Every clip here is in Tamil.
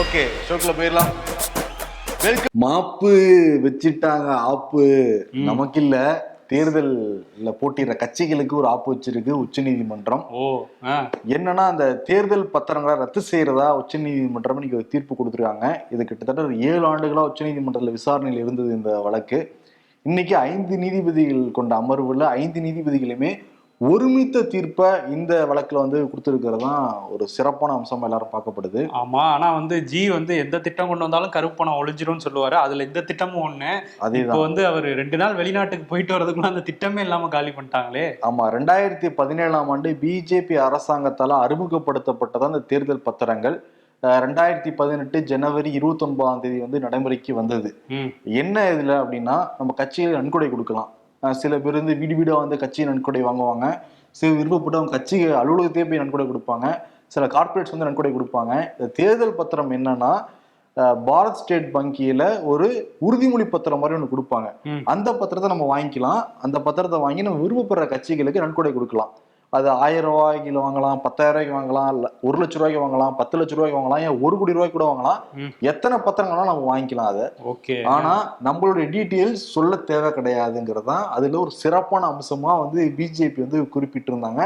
ஓகே ஷோக்குள்ள போயிடலாம். மாப்பு வச்சிட்டாங்க ஆப்பு. நமக்கு இல்ல தேர்தல்ல போட்டியிடுற கட்சிகளுக்கு ஒரு ஆப்பு வச்சிருக்கு உச்சநீதிமன்றம். ஓ ஆ. என்னன்னா அந்த தேர்தல் பத்திரங்களை ரத்து செய்யறதா உச்சநீதிமன்றம் இன்னைக்கு ஒரு தீர்ப்பு கொடுத்துருக்காங்க. இது கிட்டத்தட்ட ஒரு ஏழு ஆண்டுகளா உச்சநீதிமன்றத்தில் விசாரணையில் இருந்தது இந்த வழக்கு. இன்னைக்கு ஐந்து நீதிபதிகள் கொண்ட அமர்வுல ஐந்து நீதிபதிகளுமே ஒருமித்த தீர்ப்பை இந்த வழக்குல வந்து கொடுத்துருக்கிறது தான் ஒரு சிறப்பான அம்சமா எல்லாரும் பார்க்கப்படுது. ஆமா ஆனா வந்து ஜி வந்து எந்த திட்டம் கொண்டு வந்தாலும் கருப்பு பணம் ஒளிஞ்சிரும்னு சொல்லுவாரு. அதுல இந்த திட்டமும் ஒண்ணு. இப்போ அதேதான் வந்து அவர் ரெண்டு நாள் வெளிநாட்டுக்கு போயிட்டு வரதுக்குள்ள அந்த திட்டமே இல்லாம காலி பண்ணிட்டாங்களே. ஆமா ரெண்டாயிரத்தி பதினேழாம் ஆண்டு பிஜேபி அரசாங்கத்தால அறிமுகப்படுத்தப்பட்டது அந்த தேர்தல் பத்திரங்கள். ரெண்டாயிரத்தி பதினெட்டு ஜனவரி இருபத்தி ஒன்பதாம் தேதி வந்து நடைமுறைக்கு வந்தது. என்ன இதுல அப்படின்னா நம்ம கட்சியில் நன்கொடை கொடுக்கலாம். சில பேர் வந்து வீடு வீடா வந்து கட்சி நன்கொடை வாங்குவாங்க. சில விருப்பப்பட்டு அவங்க கட்சி அலுவலகத்தையே போய் நன்கொடை கொடுப்பாங்க. சில கார்ப்பரேட்ஸ் வந்து நன்கொடை கொடுப்பாங்க. இந்த தேர்தல் பத்திரம் என்னன்னா பாரத் ஸ்டேட் வங்கியில ஒரு உறுதிமொழி பத்திரம் மாதிரி ஒன்று கொடுப்பாங்க. அந்த பத்திரத்தை நம்ம வாங்கிக்கலாம். அந்த பத்திரத்தை வாங்கி நம்ம விருப்பப்படுற கட்சிகளுக்கு நன்கொடை கொடுக்கலாம். அது ஆயிரம் ரூபாய்க்கு வாங்கலாம் பத்தாயிரம் ரூபாய்க்கு வாங்கலாம் இல்ல ஒரு லட்ச ரூபாய்க்கு வாங்கலாம் பத்து லட்ச ரூபாய்க்கு வாங்கலாம் ஏன் ஒரு கோடி ரூபாய்க்கு கூட வாங்கலாம். எத்தனை பத்திரங்களாலும் நம்ம வாங்கிக்கலாம் அதை. ஓகே. ஆனா நம்மளுடைய டீட்டெயில்ஸ் சொல்ல தேவை கிடையாதுங்கிறது தான் அதுல ஒரு சிறப்பான அம்சமா வந்து பிஜேபி வந்து குறிப்பிட்டிருந்தாங்க.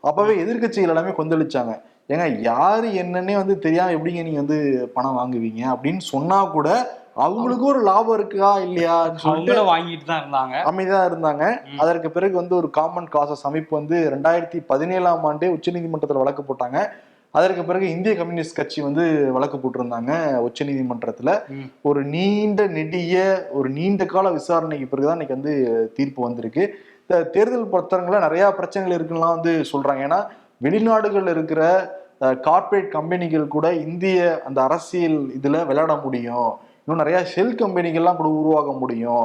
அப்பவே எதிர்க்கட்சிகள் எல்லாமே கொந்தளிச்சாங்க. ஏங்க யாரு என்னன்னே வந்து தெரியாம எப்படிங்க நீங்க வந்து பணம் வாங்குவீங்க அப்படின்னு சொன்னா கூட அவங்களுக்கு ஒரு லாபம் இருக்கா இல்லையான்னு சொல்லிட்டு வாங்கிட்டு தான் இருந்தாங்க. அமைதியா இருந்தாங்க. அதற்கு பிறகு வந்து ஒரு காமன் காசஸ் அமைப்பு வந்து ரெண்டாயிரத்தி பதினேழாம் ஆண்டே உச்சநீதிமன்றத்தில் வழக்கு போட்டாங்க. அதற்கு பிறகு இந்திய கம்யூனிஸ்ட் கட்சி வந்து வழக்கு போட்டிருந்தாங்க உச்சநீதிமன்றத்துல. ம். ஒரு நீண்ட நெடிய ஒரு நீண்ட கால விசாரணைக்கு பிறகுதான் இன்னைக்கு வந்து தீர்ப்பு வந்திருக்கு. தேர்தல் பத்திரங்கள நிறைய பிரச்சனைகள் இருக்குலாம் வந்து சொல்றாங்க. ஏன்னா வெளிநாடுகள்ல இருக்கிற கார்ப்பரேட் கம்பெனிகள் கூட இந்திய அந்த அரசியல் இதுல விளையாட முடியும். இன்னும் நிறைய ஷெல் கம்பெனிகள்லாம் கூட உருவாக முடியும்.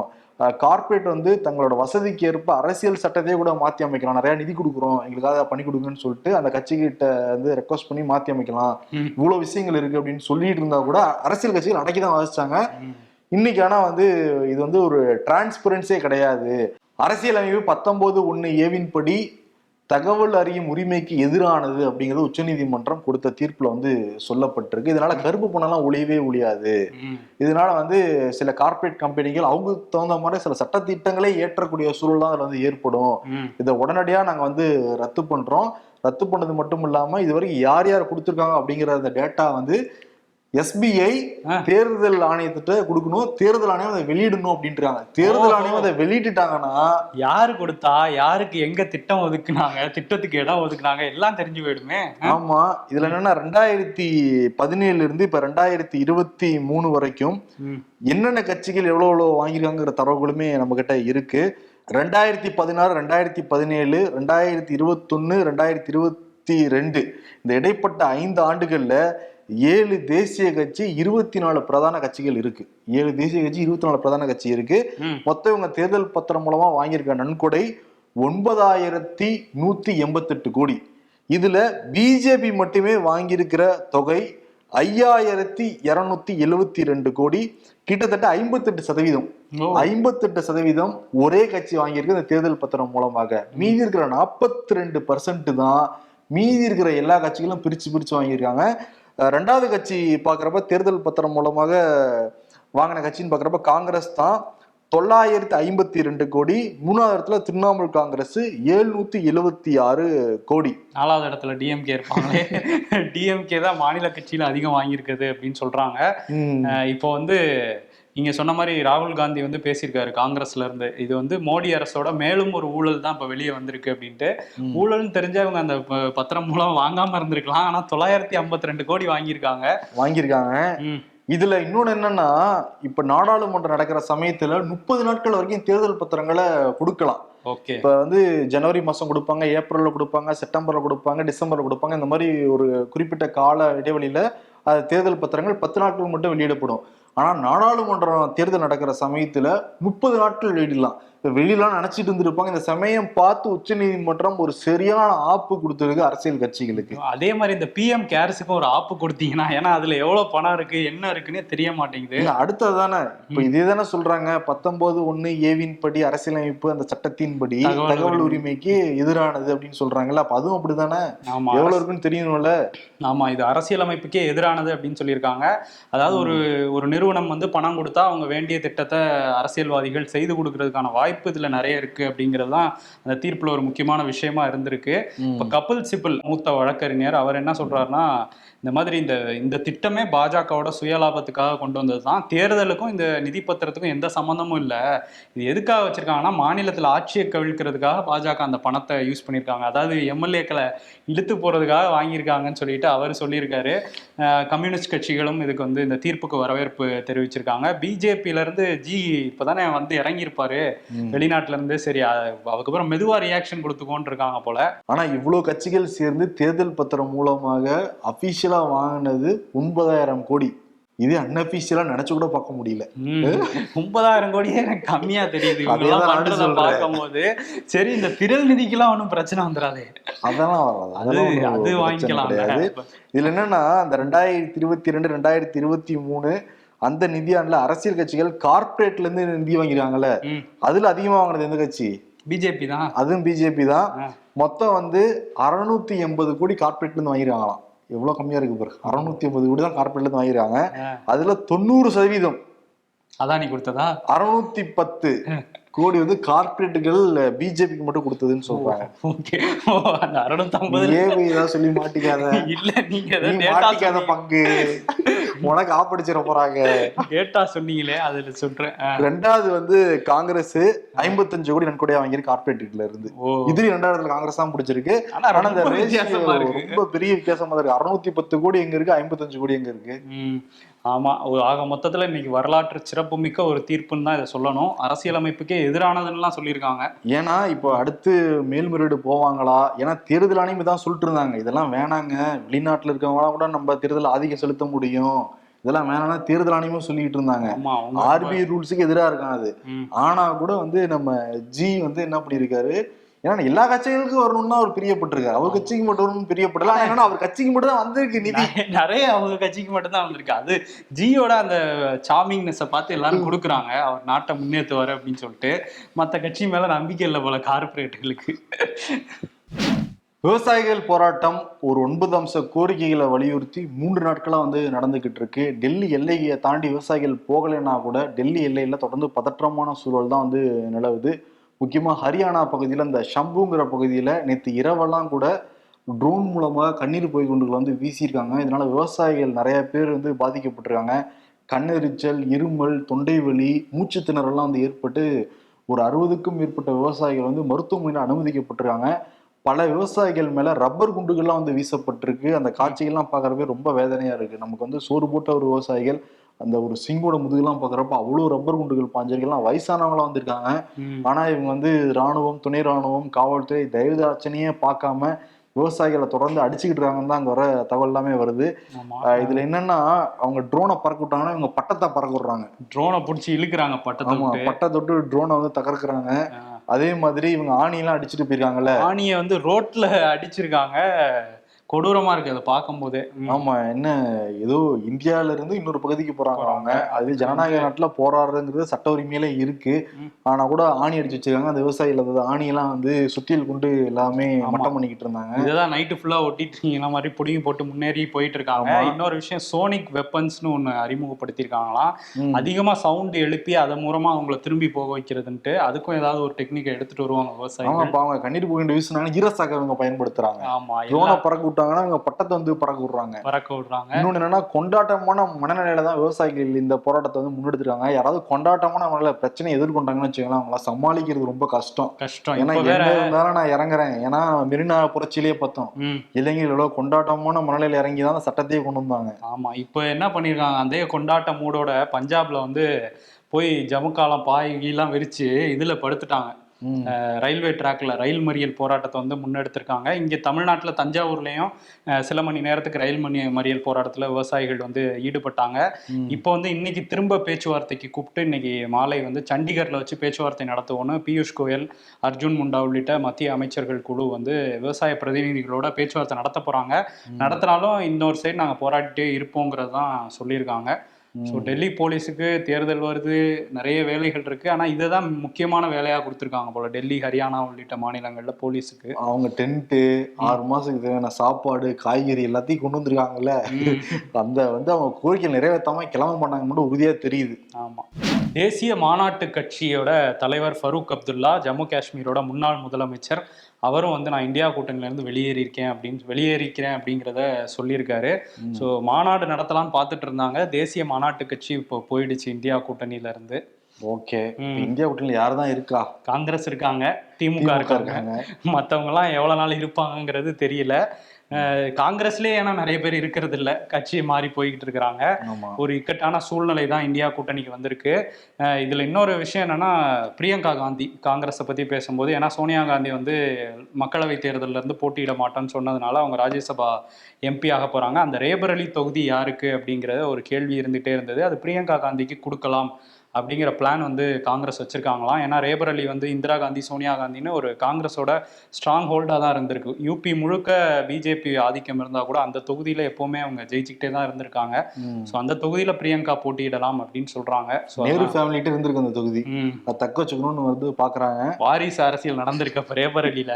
கார்ப்பரேட் வந்து தங்களோட வசதிக்கு ஏற்ப அரசியல் சட்டத்தையே கூட மாத்தி அமைக்கலாம். நிறைய நிதி கொடுக்குறோம். எங்களுக்காக பண்ணி கொடுங்கன்னு சொல்லிட்டு அந்த கட்சிகிட்ட வந்து ரெக்வஸ்ட் பண்ணி மாத்தி அமைக்கலாம். ம். இவ்வளவு விஷயங்கள் இருக்கு அப்படின்னு சொல்லிட்டு இருந்தா கூட அரசியல் கட்சிகள் அடக்கி தான் வாசிச்சாங்க. இன்னைக்கு ஆனா வந்து இது வந்து ஒரு டிரான்ஸ்பரன்ஸே கிடையாது. அரசியலமைப்பு பத்தொன்பது ஒண்ணு ஏவின்படி தகவல் அறியும் உரிமைக்கு எதிரானது அப்படிங்கிறது உச்சநீதிமன்றம் கொடுத்த தீர்ப்புல வந்து சொல்லப்பட்டிருக்கு இதனால கருப்பு பணம்லாம் ஒளியவே ஒழியாது. இதனால வந்து சில கார்ப்பரேட் கம்பெனிகள் அவங்களுக்கு தகுந்த மாதிரி சில சட்டத்திட்டங்களே ஏற்றக்கூடிய சூழல் தான் அதுல வந்து ஏற்படும். இதை உடனடியா நாங்க வந்து ரத்து பண்றோம் ரத்து பண்ணது மட்டும் இல்லாம இது வரைக்கும் யார் யார் கொடுத்துருக்காங்க அப்படிங்கிற அந்த டேட்டா வந்து எஸ்பிஐ. தேர்தல் ஆணையத்திட்ட கொடுக்கணும் தேர்தல் ஆணையம் அதை வெளியிடணும் அப்படின்றாங்க தேர்தல். ஆணையம் அதை வெளியிட்டுட்டாங்கன்னா யாரு கொடுத்தா யாருக்கு எங்க திட்டம் ஒதுக்குனாங்க திட்டத்துக்கு இடம் ஒதுக்குனாங்க எல்லாம் தெரிஞ்சு போயிடுமே ஆமா இதுல என்னன்னா ரெண்டாயிரத்தி பதினேழுல இருந்து இப்ப ரெண்டாயிரத்தி இருபத்தி மூணு வரைக்கும். என்னென்ன கட்சிகள் எவ்வளவு எவ்வளவு வாங்கியிருக்காங்கிற தரவுகளுமே நம்ம கிட்ட இருக்கு ரெண்டாயிரத்தி பதினாறு ரெண்டாயிரத்தி பதினேழு ரெண்டாயிரத்தி இருபத்தொன்னு ரெண்டாயிரத்தி இருபத்தி ரெண்டு இந்த இடைப்பட்ட ஐந்து ஆண்டுகள்ல ஏழு தேசிய கட்சி இருபத்தி நாலு பிரதான கட்சிகள் இருக்கு. ஏழு தேசிய கட்சி இருபத்தி நாலு பிரதான கட்சி இருக்கு. மொத்தம் இவங்க தேர்தல் பத்திரம் மூலமா வாங்கியிருக்க நன்கொடை ஒன்பதாயிரத்தி நூத்தி எண்பத்தெட்டு கோடி. இதுல பிஜேபி மட்டுமே வாங்கியிருக்கிற தொகை ஐயாயிரத்தி இருநூத்தி எழுவத்தி ரெண்டு கோடி. கிட்டத்தட்ட ஐம்பத்தெட்டு சதவீதம். ஐம்பத்தெட்டு சதவீதம் ஒரே கட்சி வாங்கியிருக்கு இந்த தேர்தல் பத்திரம் மூலமாக. மீதி இருக்கிற நாற்பத்தி ரெண்டு பர்சன்ட் தான் மீதி இருக்கிற எல்லா கட்சிகளும் பிரிச்சு பிரிச்சு வாங்கியிருக்காங்க. ரெண்டாவது கட்சி பாக்குறப்ப தேர்தல் பத்திரம் மூலமாக வாங்கின கட்சின்னு பாக்குறப்ப காங்கிரஸ் தான் தொள்ளாயிரத்தி ஐம்பத்தி ரெண்டு கோடி மூணாவது இடத்துல திரிணாமுல் காங்கிரஸ் எழுநூத்தி எழுவத்தி ஆறு கோடி. நாலாவது இடத்துல டிஎம்கே இருப்பாங்களே. டிஎம்கே தான் மாநில கட்சியில அதிகம் வாங்கியிருக்குது அப்படின்னு சொல்றாங்க. இப்போ வந்து நீங்க சொன்ன மாதிரி ராகுல் காந்தி வந்து பேசியிருக்காரு காங்கிரஸ்ல இருந்து. இது வந்து மோடி அரசோட மேலும் ஒரு ஊழல் தான் இப்ப வெளியே வந்திருக்கு அப்படின்ட்டு. ஊழல்னு தெரிஞ்சவங்க அந்த பத்திரம் மூலம் வாங்காம இருந்திருக்கலாம். ஆனா தொள்ளாயிரத்தி ஐம்பத்தி ரெண்டு கோடி வாங்கியிருக்காங்க. வாங்கியிருக்காங்க. இதுல இன்னொன்னு என்னன்னா இப்ப நாடாளுமன்றம் நடக்கிற சமயத்துல முப்பது நாட்கள் வரைக்கும் தேர்தல் பத்திரங்களை கொடுக்கலாம். ஓகே. இப்ப வந்து ஜனவரி மாசம் கொடுப்பாங்க ஏப்ரல்ல கொடுப்பாங்க செப்டம்பர்ல கொடுப்பாங்க டிசம்பர்ல கொடுப்பாங்க. இந்த மாதிரி ஒரு குறிப்பிட்ட கால இடைவெளியில தேர்தல் பத்திரங்கள் பத்து நாட்கள் மட்டும் வெளியிடப்படும். ஆனால் நாடாளுமன்றம் தேர்தல் நடக்கிற சமயத்தில் முப்பது நாட்கள் வெளியிடலாம் வெளியெல்லாம் நினைச்சிட்டு இருந்திருப்பாங்க. இந்த சமயம் பார்த்து உச்சநீதிமன்றம் ஒரு சரியான ஆப்பு கொடுத்திருக்கு அரசியல் கட்சிகளுக்கு. அதே மாதிரி இந்த பிஎம் கேர்ஸுக்கும் ஒரு ஆப்பு கொடுத்தீங்கன்னா ஏன்னா அதுல எவ்வளவு பணம் இருக்கு என்ன இருக்குன்னே தெரிய மாட்டேங்குது. இல்ல அடுத்ததானே இப்ப இதே தானே சொல்றாங்க. பத்தொன்பது ஒண்ணு ஏவின் படி அரசியலமைப்பு அந்த சட்டத்தின்படி தகவல் தகவல் உரிமை. உரிமைக்கு எதிரானது அப்படின்னு சொல்றாங்கல்ல அப்ப அதுவும் அப்படிதானே? எவ்வளவு இருக்குன்னு தெரியணும்ல. ஆமா இது அரசியலமைப்புக்கே எதிரானது அப்படின்னு சொல்லியிருக்காங்க. அதாவது ஒரு ஒரு நிறுவனம் வந்து பணம் கொடுத்தா அவங்க வேண்டிய திட்டத்தை அரசியல்வாதிகள் செய்து கொடுக்கறதுக்கான வாய்ப்பு இதுல நிறைய இருக்கு அப்படிங்கிறது தான் அந்த தீர்ப்புல ஒரு முக்கியமான விஷயமா இருந்திருக்கு. இப்ப கபில் சிபில் மூத்த வழக்கறிஞர் அவர் என்ன சொல்றாருன்னா இந்த மாதிரி இந்த இந்த திட்டமே பாஜகவோட சுயலாபத்துக்காக கொண்டு வந்தது தான். தேர்தலுக்கும் இந்த நிதி பத்திரத்துக்கும் எந்த சம்மந்தமும் இல்லை. இது எதுக்காக வச்சிருக்காங்கன்னா மாநிலத்தில் ஆட்சியை கவிழ்க்கிறதுக்காக பாஜக அந்த பணத்தை யூஸ் பண்ணியிருக்காங்க அதாவது எம்எல்ஏக்களை இழுத்து போறதுக்காக வாங்கியிருக்காங்கன்னு சொல்லிட்டு அவர் சொல்லியிருக்காரு. கம்யூனிஸ்ட் கட்சிகளும் இதுக்கு வந்து இந்த தீர்ப்புக்கு வரவேற்பு தெரிவிச்சிருக்காங்க. பிஜேபியில இருந்து ஜி இப்பதானே வந்து இறங்கியிருப்பாரு. ம். வெளிநாட்டுல இருந்து சரி அதுக்கப்புறம் மெதுவா ரியாக்ஷன் கொடுத்துக்கோன்னு இருக்காங்க போல. ஆனா இவ்வளவு கட்சிகள் சேர்ந்து தேர்தல் பத்திரம் மூலமாக அபிஷியலா வாங்கினது ஒன்பதாயிரம் கோடி. இது அன்அபிஷியலா நினைச்சு கூட பார்க்க முடியல. ஒன்பதாயிரம் கோடியே எனக்கு கம்மியா தெரியுது. பார்க்கும்போது சரி இந்த திரள் நிதிக்கெல்லாம் ஒன்றும் பிரச்சனை வந்துடாது. அதெல்லாம் வராது. அது அதெல்லாம் வாங்கிக்கலாம் இதுல என்னன்னா அந்த ரெண்டாயிரத்தி இருபத்தி ரெண்டு ரெண்டாயிரத்தி இருபத்தி மூணு அந்த நிதியாண்டுல அரசியல் கட்சிகள் கார்ப்பரேட்ல இருந்து நிதி வாங்கிருக்காங்கல்ல. அதுல அதிகமா வாங்கினது எந்த கட்சி? பிஜேபி தான். அதுவும் பிஜேபி தான். மொத்தம் வந்து அறுநூத்தி எண்பது கோடி கார்ப்பரேட்ல இருந்து வாங்கிருக்காங்களாம். எவ்வளவு கம்மியா இருக்கு பாரு அறுநூத்தி எண்பது கோடி தான் கார்ப்பரேட்ல இருந்து வாங்கிருக்காங்க. அதுல தொண்ணூறு சதவீதம் அதானி கொடுத்ததா? அறுநூத்தி பத்து கோடி வந்து கார்ப்பரேட்டுகள் பிஜேபிக்கு மட்டும் கொடுத்ததுன்னு சொல்றாங்க. ஓகே. ஓ அந்த அறுநூத்தம்பது ஏவி ஏதாவது சொல்லி மாட்டிக்காத? இல்ல நீங்க மாட்டிக்காத பங்கு. உனக்கு ஆப்படிச்சிட போறாங்க. டேட்டா சொன்னீங்களே அதுல சொல்றேன். ரெண்டாவது வந்து காங்கிரஸ் ஐம்பத்தஞ்சு கோடி நன்கொடையா வாங்கியிருக்கு கார்ப்பரேட்ல இருந்து. இதுலயும் ரெண்டாயிரத்துல காங்கிரஸ் தான் பிடிச்சிருக்கு ஆனா இந்த ரொம்ப பெரிய வித்தியாசமா இருக்கு. அறுநூத்தி பத்து கோடி எங்க இருக்கு ஐம்பத்தஞ்சு கோடி எங்க இருக்கு? ம் ஆமா ஒரு ஆக மொத்தத்துல இன்னைக்கு வரலாற்று சிறப்புமிக்க ஒரு தீர்ப்புன்னு தான் இதை சொல்லணும். அரசியலமைப்புக்கே எதிரானதுன்னுலாம் சொல்லியிருக்காங்க. ஏன்னா இப்போ அடுத்து மேல்முறையீடு போவாங்களா? ஏன்னா தேர்தல் ஆணையம் இதான் சொல்லிட்டு இருந்தாங்க இதெல்லாம் வேணாங்க. வெளிநாட்டுல இருக்கவங்களாம் கூட நம்ம தேர்தல் ஆதிக்கம் செலுத்த முடியும். இதெல்லாம் வேணாம்னா தேர்தல் ஆணையமும் சொல்லிட்டு இருந்தாங்க. ஆர்பிஐ ரூல்ஸுக்கு எதிராக அது. ஆனா கூட வந்து நம்ம ஜி வந்து என்ன பண்ணிருக்காரு ஏன்னா எல்லா கட்சிகளுக்கும் வரணும்னு அவர் பிரியப்பட்டிருக்காரு. அவர் கட்சிக்கு மட்டும் வரணும்னு பிரியப்படல. என்னன்னா அவர் கட்சிக்கு மட்டும் தான் வந்திருக்கு நிதி. நிறைய- அவங்க கட்சிக்கு மட்டும்தான் வந்திருக்கு. அது ஜியோட அந்த சாமிங்னஸை பார்த்து எல்லாரும் கொடுக்குறாங்க. அவர் நாட்டை முன்னேற்றுவாரு அப்படின்னு சொல்லிட்டு. மத்த கட்சி மேல நம்பிக்கை இல்லை போல கார்பரேட்டுகளுக்கு விவசாயிகள் போராட்டம் ஒரு ஒன்பது அம்ச கோரிக்கைகளை வலியுறுத்தி மூன்று நாட்களா வந்து நடந்துகிட்டு இருக்கு. டெல்லி எல்லையை தாண்டி விவசாயிகள் போகலைன்னா கூட டெல்லி எல்லையில தொடர்ந்து பதற்றமான சூழல் தான் வந்து நிலவுது. முக்கியமாக ஹரியானா பகுதியில் இந்த ஷம்புங்கிற பகுதியில் நேற்று இரவெல்லாம் கூட ட்ரோன் மூலமாக கண்ணீர் போய் குண்டுகளை வந்து வீசியிருக்காங்க. இதனால் விவசாயிகள் நிறைய பேர் வந்து பாதிக்கப்பட்டிருக்காங்க. கண்ணெரிச்சல் இருமல் தொண்டை வலி மூச்சு திணறல்லாம் வந்து ஏற்பட்டு ஒரு அறுபதுக்கும் மேற்பட்ட விவசாயிகள் வந்து மருத்துவமனையில் அனுமதிக்கப்பட்டிருக்காங்க. பல விவசாயிகள் மேலே ரப்பர் குண்டுகள்லாம் வந்து வீசப்பட்டிருக்கு. அந்த காட்சிகள்லாம் பார்க்கறப்பே ரொம்ப வேதனையாக இருக்குது நமக்கு வந்து சோறு போட்ட ஒரு விவசாயிகள் அந்த ஒரு சிங்கோட முதுகெல்லாம் பார்க்கறப்ப அவ்வளோ ரப்பர் குண்டுகள் பாஞ்சிருக்கெல்லாம் வயசானவங்களாம் வந்திருக்காங்க. ஆனா இவங்க வந்து ராணுவம் துணை ராணுவம் காவல்துறை தயவுதாட்சணையே பார்க்காம விவசாயிகளை தொடர்ந்து அடிச்சுக்கிட்டு இருக்காங்கன்னு தான் அங்க வர தகவல் எல்லாமே வருது. இதுல என்னன்னா அவங்க ட்ரோனை பறக்க விட்டாங்கன்னா இவங்க பட்டத்தை பறக்க விடுறாங்க. ட்ரோனை பிடிச்சி இழுக்கிறாங்க பட்டத்தை பட்டை தொட்டு ட்ரோனை வந்து தகர்க்கிறாங்க. அதே மாதிரி இவங்க ஆணியெல்லாம் அடிச்சுட்டு போயிருக்காங்கல்ல. ஆணியை வந்து ரோட்ல அடிச்சிருக்காங்க. கொடூரமா இருக்கு அதை பார்க்கும்போதே. ஆமா என்ன ஏதோ இந்தியால இருந்து இன்னொரு பகுதிக்கு போறாங்க அவங்க. அது ஜனநாயக நாட்டுல போராடுறதுங்கிறது சட்ட உரிமையில இருக்கு. ஆனா கூட ஆணி அடிச்சு வச்சிருக்காங்க. அந்த விவசாயிகள் அதாவது ஆணியெல்லாம் வந்து சுத்தியல் கொண்டு எல்லாமே. மட்டம் பண்ணிக்கிட்டு இருந்தாங்க. இதுதான் நைட்டு ஃபுல்லா ஒட்டிட்டு இருக்கீங்க மாதிரி புடிங்கி போட்டு முன்னேறி போயிட்டு இருக்காங்க. இன்னொரு விஷயம் சோனிக் வெப்பன்ஸ்னு ஒண்ணு அறிமுகப்படுத்தியிருக்காங்களாம். அதிகமா சவுண்ட் எழுப்பி அதன் மூலமா அவங்கள திரும்பி போக வைக்கிறதுன்ட்டு அதுக்கும் ஏதாவது ஒரு டெக்னிக்கை எடுத்துட்டு வருவாங்க இப்ப அவங்க கண்ணீர் புகண்டு வீசுனாங்க ஈரசாக்க இவங்க பயன்படுத்துறாங்க. ஆமா எல்லாம் பறக்க விட்டாங்கன்னா இவங்க பட்டத்தை வந்து பறக்க விடுறாங்க. பறக்க விடுறாங்க. இன்னொன்னு என்னன்னா கொண்டாட்டமான மனநிலையில தான் விவசாயிகள் இந்த போராட்டத்தை வந்து முன்னெடுத்துருக்காங்க. யாராவது கொண்டாட்டமான மனநிலை பிரச்சனை எதிர்கொண்டாங்கன்னு வச்சுக்கலாம் அவங்கள சமாளிக்கிறது ரொம்ப கஷ்டம். கஷ்டம். ஏன்னா என்ன இருந்தாலும் நான் இறங்குறேன். ஏன்னா மெரினா புரட்சியிலேயே பார்த்தோம். இளைஞர்கள் எவ்வளவு கொண்டாட்டமான மனநிலையில இறங்கி தான் சட்டத்தையே கொண்டு வந்தாங்க. ஆமா. இப்போ என்ன பண்ணிருக்காங்க? அந்த கொண்டாட்ட மூடோட பஞ்சாப்ல வந்து போய் ஜமுக்காலம் பாய் கீலாம் விரிச்சு இதுல படுத்துட்டாங்க. ரயில்வே ட்ராக்ல ரயில் மறியல் போராட்டத்தை வந்து முன்னெடுத்திருக்காங்க. இங்க தமிழ்நாட்டுல தஞ்சாவூர்லயும் சில மணி நேரத்துக்கு ரயில் மணி மறியல் போராட்டத்துல விவசாயிகள் வந்து ஈடுபட்டாங்க. இப்போ வந்து இன்னைக்கு திரும்ப பேச்சுவார்த்தைக்கு கூப்பிட்டு இன்னைக்கு மாலை வந்து சண்டிகர்ல வச்சு பேச்சுவார்த்தை நடத்துவோன்னு பியூஷ் கோயல் அர்ஜுன் முண்டா உள்ளிட்ட மத்திய அமைச்சர்கள் குழு வந்து விவசாய பிரதிநிதிகளோட பேச்சுவார்த்தை நடத்த போறாங்க. நடத்தினாலும் இன்னொரு சைடு நாங்க போராடிட்டே இருப்போங்கிறது தான் சொல்லியிருக்காங்க. ஸோ டெல்லி போலீஸுக்கு தேர்தல் வருது நிறைய வேலைகள் இருக்கு. ஆனா இதுதான் முக்கியமான வேலையா கொடுத்துருக்காங்க போல. டெல்லி ஹரியானா உள்ளிட்ட மாநிலங்கள்ல போலீஸுக்கு. அவங்க டென்ட்டு ஆறு மாசத்துக்கு தேவையான சாப்பாடு காய்கறி எல்லாத்தையும் கொண்டு வந்திருக்காங்கல்ல. அந்த வந்து அவங்க கோரிக்கை நிறைவேற்றாம கிளம்ப பண்ணாங்க மட்டும் உறுதியா தெரியுது. ஆமா. தேசிய மாநாட்டு கட்சியோட தலைவர் ஃபரூக் அப்துல்லா ஜம்மு காஷ்மீரோட முன்னாள் முதலமைச்சர் அவரும் வந்து நான் இந்தியா கூட்டணியில இருந்து வெளியேறியிருக்கேன் அப்படின்னு வெளியேறிக்கிறேன் அப்படிங்கிறத சொல்லியிருக்காரு. ஸோ மாநாடு நடத்தலாம்னு பார்த்துட்டு இருந்தாங்க. தேசிய மாநாட்டு கட்சி இப்போ போயிடுச்சு இந்தியா கூட்டணியில இருந்து ஓகே. இந்தியா கூட்டணியில் யார் தான் இருக்கா? காங்கிரஸ் இருக்காங்க திமுக இருக்காங்க. இருக்காங்க. மற்றவங்க எல்லாம் எவ்வளவு நாள் இருப்பாங்கங்கிறது தெரியல. காங்கிரஸ்லயே ஏன்னா நிறைய பேர் இருக்கிறது இல்ல. கட்சி மாறி போய்கிட்டு இருக்கிறாங்க. ஒரு இக்கட்டான சூழ்நிலை தான் இந்தியா கூட்டணிக்கு வந்திருக்கு. இதுல இன்னொரு விஷயம் என்னன்னா பிரியங்கா காந்தி காங்கிரஸை பத்தி பேசும்போது ஏன்னா சோனியா காந்தி வந்து மக்களவை தேர்தல்ல இருந்து போட்டியிட மாட்டேன்னு சொன்னதுனால அவங்க ராஜ்யசபா எம்பி ஆக போறாங்க. அந்த ரேபரலி தொகுதி யாருக்கு அப்படிங்கறது ஒரு கேள்வி இருந்துட்டே இருந்தது. அது பிரியங்கா காந்திக்கு கொடுக்கலாம் அப்படிங்கிற பிளான் வந்து காங்கிரஸ் வச்சிருக்காங்களாம். ஏன்னா ரேபரலி வந்து இந்திரா காந்தி சோனியா காந்தின்னு ஒரு காங்கிரஸோட ஸ்ட்ராங் ஹோல்டாக தான் இருந்திருக்கு. யூபி முழுக்க பிஜேபி ஆதிக்கம் இருந்தால் கூட அந்த தொகுதியில் எப்போவுமே அவங்க ஜெயிச்சுக்கிட்டே தான் இருந்திருக்காங்க. ஸோ அந்த தொகுதியில பிரியங்கா போட்டியிடலாம் அப்படின்னு சொல்றாங்க. ஸோ நேரு ஃபேமிலிட்டு இருந்திருக்கு அந்த தொகுதி. தக்க வச்சுக்கணும்னு வந்து பாக்குறாங்க. வாரிசு அரசியல் நடந்திருக்க இப்ப ரேபரலியில